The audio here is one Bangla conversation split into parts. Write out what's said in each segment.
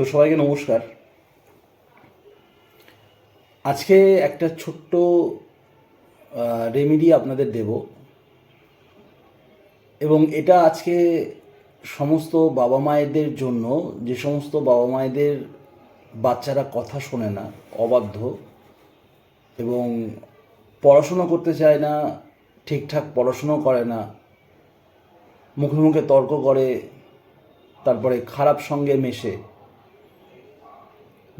তো সবাইকে নমস্কার। আজকে একটা ছোট্ট রেমেডি আপনাদের দেব। এবং এটা আজকে সমস্ত বাবা মায়েদের জন্য, যে সমস্ত বাবা মায়েদের বাচ্চারা কথা শোনে না, অবাধ্য এবং পড়াশুনো করতে চায় না, ঠিকঠাক পড়াশুনো করে না, মুখে মুখে তর্ক করে, তারপরে খারাপ সঙ্গে মেশে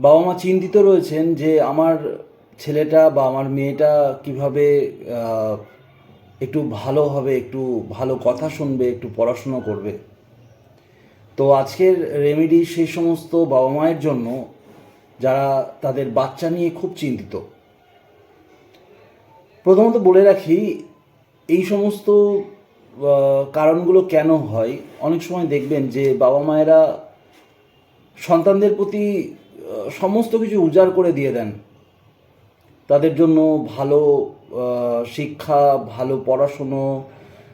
বাবা মা চিন্তিত রয়েছেন যে আমার ছেলেটা বা আমার মেয়েটা কীভাবে একটু ভালো হবে, একটু ভালো কথা শুনবে, একটু পড়াশুনো করবে। তো আজকের রেমেডি সেই সমস্ত বাবা মায়ের জন্য, যারা তাদের বাচ্চা নিয়ে খুব চিন্তিত। প্রথমত বলে রাখি, এই সমস্ত কারণগুলো কেন হয়? অনেক সময় দেখবেন যে বাবা মায়েরা সন্তানদের প্রতি সমস্ত কিছু উজাড় করে দিয়ে দেন। তাদের জন্য ভালো শিক্ষা, ভালো পড়াশুনো,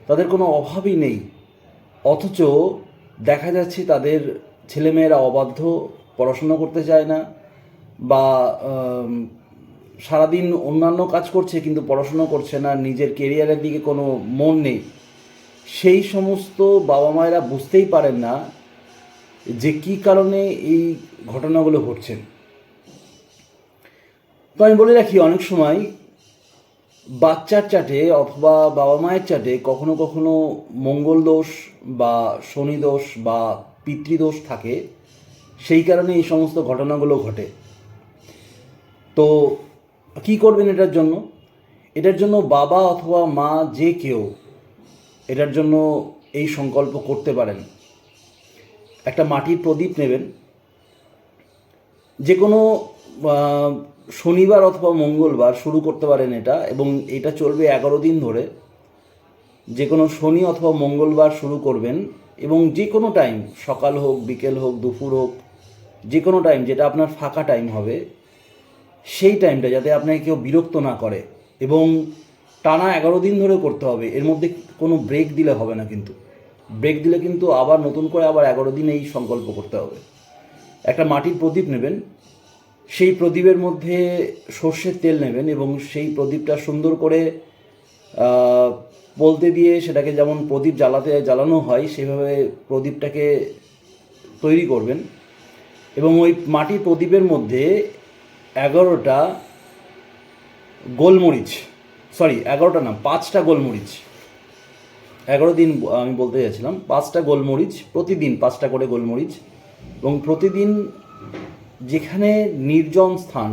তাদের কোনো অভাবই নেই। অথচ দেখা যাচ্ছে তাদের ছেলেমেয়েরা অবাধ্য, পড়াশুনো করতে চায় না বা সারাদিন অন্যান্য কাজ করছে কিন্তু পড়াশুনো করছে না, নিজের কেরিয়ারের দিকে কোনো মন নেই। সেই সমস্ত বাবা মায়েরা বুঝতেই পারেন না যে কী কারণে এই ঘটনাগুলো ঘটছেন তো আমি বলে রাখি, অনেক সময় বাচ্চার চাটে অথবা বাবা মায়ের চাটে কখনো কখনো মঙ্গল দোষ বা শনি দোষ বা পিতৃদোষ থাকে। সেই কারণে এই সমস্ত ঘটনাগুলো ঘটে। তো কি করবেন এটার জন্য? এটার জন্য বাবা অথবা মা যে কেউ, এটার জন্য এই সংকল্প করতে পারেন। মাটির প্রদীপ নেবেন। যে কোনো শনিবার অথবা মঙ্গলবার শুরু করতে পারেন এটা এবং এটা চলবে এগারো দিন ধরে। যে কোনো শনি অথবা মঙ্গলবার শুরু করবেন এবং যে কোনো টাইম সকাল হোক, বিকেল হোক, দুপুর হোক যে কোনো টাইম যেটা আপনার ফাঁকা টাইম হবে, সেই টাইমটা যাতে আপনাকে কেউ বিরক্ত না করে এবং টানা এগারো দিন ধরে করতে হবে। এর মধ্যে কোনো ব্রেক দিলে হবে না কিন্তু। ব্রেক দিলে কিন্তু আবার নতুন করে আবার এগারো দিন এই সংকল্প করতে হবে। একটা মাটির প্রদীপ নেবেন, সেই প্রদীপের মধ্যে সর্ষের তেল নেবেন এবং সেই প্রদীপটা সুন্দর করে বলতে দিয়ে সেটাকে যেমন প্রদীপ জ্বালাতে, জ্বালানো হয়, সেভাবে প্রদীপটাকে তৈরি করবেন। এবং ওই মাটির প্রদীপের মধ্যে এগারোটা গোলমরিচ সরি এগারোটা না, পাঁচটা গোলমরিচ এগারো দিন আমি বলতে চাইছিলাম, পাঁচটা গোলমরিচ, প্রতিদিন পাঁচটা করে গোলমরিচ, এবং প্রতিদিন যেখানে নির্জন স্থান,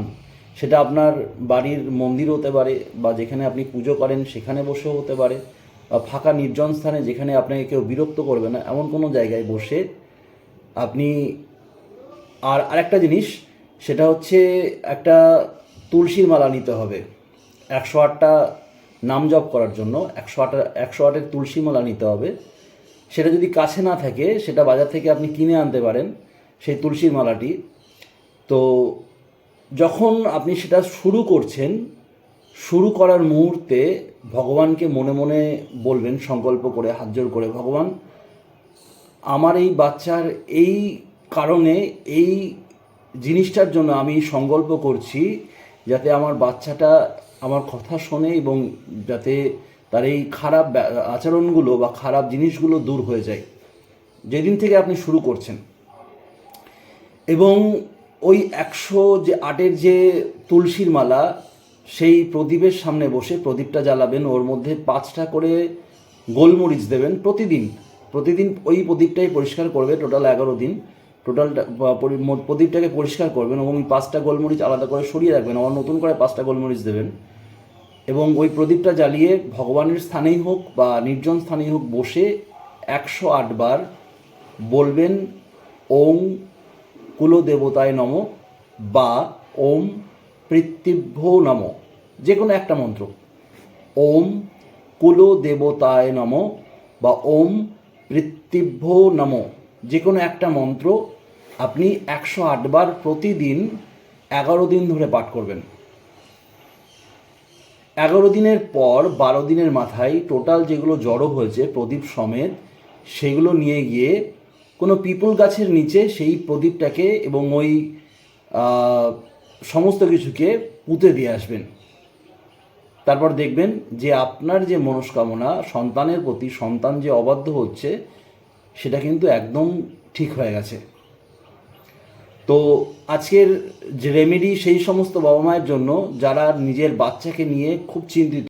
সেটা আপনার বাড়ির মন্দির হতে পারে, বা যেখানে আপনি পুজো করেন, সেখানে বসেও হতে পারে, বা ফাঁকা নির্জন স্থানে যেখানে আপনাকে কেউ বিরক্ত করবে না, এমন কোনো জায়গায় বসে আপনি, আর আরেকটা জিনিস, সেটা হচ্ছে একটা তুলসীর মালা নিতে হবে। একশো আটটা নাম জপ করার জন্য। একশো আটটা একশো আটের তুলসী মালা নিতে হবে। সেটা যদি কাছে না থাকে, সেটা বাজার থেকে আপনি কিনে আনতে পারেন সেই তুলসীর মালাটি। তো যখন আপনি সেটা শুরু করছেন, শুরু করার মুহূর্তে ভগবানকে মনে মনে বলবেন, সংকল্প করে, হাত জোর করে, ভগবান, আমার এই বাচ্চার এই কারণে, এই জিনিসটার জন্য আমি সংকল্প করছি, যাতে আমার বাচ্চাটা আমার কথা শোনে এবং যাতে তার এই খারাপ আচরণগুলো বা খারাপ জিনিসগুলো দূর হয়ে যায়। যেদিন থেকে আপনি শুরু করছেন। এবং ওই একশো যে আটের যে তুলসীর মালা, সেই প্রদীপের সামনে বসে প্রদীপটা জ্বালাবেন, ওর মধ্যে পাঁচটা করে গোলমরিচ দেবেন প্রতিদিন। প্রতিদিন ওই প্রদীপটাই পরিষ্কার করবে টোটাল এগারো দিন। টোটালটা প্রদীপটাকে পরিষ্কার করবেন এবং ওই পাঁচটা গোলমরিচ আলাদা করে সরিয়ে রাখবেন, আবার নতুন করে পাঁচটা গোলমরিচ দেবেন। এবং ওই প্রদীপটা জ্বালিয়ে ভগবানের স্থানেই হোক বা নির্জন স্থানেই হোক বসে একশো আটবার বলবেন, ওম কুলদেবতায় নম বা ওম পৃথিভ্য নম যে কোনো একটা মন্ত্র। ওম কুলদেবতায় নম বা ওম পৃথিভ্য নম যে কোনো একটা মন্ত্র আপনি একশো আটবার প্রতিদিন এগারো দিন ধরে পাঠ করবেন। এগারো দিনের পর বারো দিনের মাথায় টোটাল যেগুলো জড়ো হয়েছে প্রদীপ সমেত, সেগুলো নিয়ে গিয়ে কোনো পিপুল গাছের নিচে সেই প্রদীপটাকে এবং ওই সমস্ত কিছুকে পুঁতে দিয়ে আসবেন। তারপর দেখবেন যে আপনার যে মনস্কামনা, সন্তানের প্রতি সন্তান যে অবাধ্য হচ্ছে সেটা কিন্তু একদম ঠিক হয়ে গেছে। তো আজকের যে রেমেডি সেই সমস্ত বাবা মায়ের জন্য, যারা নিজের বাচ্চাকে নিয়ে খুব চিন্তিত